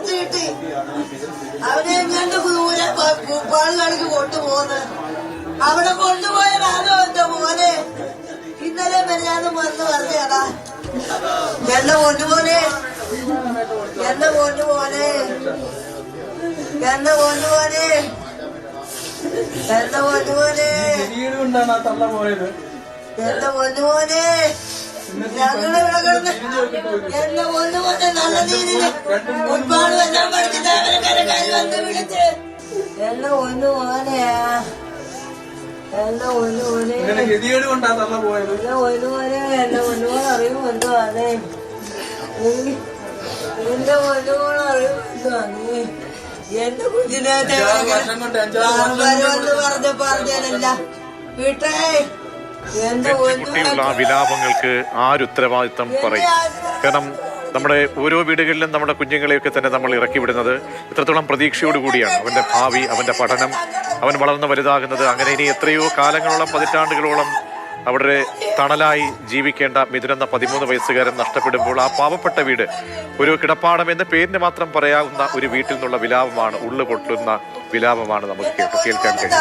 കിട്ടി അവനെ എങ്ങനെ ദൂരെ പാളുകളിക്ക് കൊണ്ടുപോന്ന്. അവിടെ കൊണ്ടുപോയതാണോ എന്റെ മോനെ? ഇന്നലെ മര്യാദ വന്ന് പറഞ്ഞതാ. എന്റെ കൊണ്ടുപോലെ എന്നെ കൊണ്ടുപോലെ എന്റെ കൊണ്ടുപോലെ എന്റെ കൊണ്ടുപോലെ എന്റെ പൊന്നുമോനെ ഞങ്ങൾ ഇവിടെ എന്റെ പൊന്നുമോനെ നല്ല രീതിയിൽ ഒരുപാട് വരാൻ പഠിച്ചിട്ട് അവരെ കരക്കാരി വന്ന് വിളിച്ച് എന്റെ പൊന്നുമോനെയാ എന്റെ പൊന്നുമോനെ ഇങ്ങനെ ഗതികേട് കൊണ്ടാ തള്ള പോയത്. എന്റെ പൊന്നുമോനെ എന്റെ അറിയും എന്തുവാണ് എന്റെ പൊന്നുമോൻ അറിയും എന്തുവാണ് എന്റെ എന്ന് പറഞ്ഞ പറഞ്ഞല്ല വീട്ടേ ആ വിലാപങ്ങൾക്ക് ആരുത്തരവാദിത്തം പറയും? കാരണം നമ്മുടെ ഓരോ വീടുകളിലും നമ്മുടെ കുഞ്ഞുങ്ങളെയൊക്കെ തന്നെ നമ്മൾ ഇറക്കി വിടുന്നത് ഇത്രത്തോളം പ്രതീക്ഷയോടുകൂടിയാണ് അവന്റെ ഭാവി അവന്റെ പഠനം അവൻ വളർന്ന് വലുതാകുന്നത് അങ്ങനെ ഇനി എത്രയോ കാലങ്ങളോളം പതിറ്റാണ്ടുകളോളം അവിടെ തണലായി ജീവിക്കേണ്ട മിഥുനെന്ന പതിമൂന്ന് വയസ്സുകാരൻ നഷ്ടപ്പെടുമ്പോൾ ആ പാവപ്പെട്ട വീട് ഒരു കിടപ്പാടം എന്ന പേരിന് മാത്രം പറയാവുന്ന ഒരു വീട്ടിൽ നിന്നുള്ള വിലാപമാണ് ഉള്ളു പൊട്ടുന്ന വിലാപമാണ് നമുക്ക് കേൾക്കാൻ കഴിയും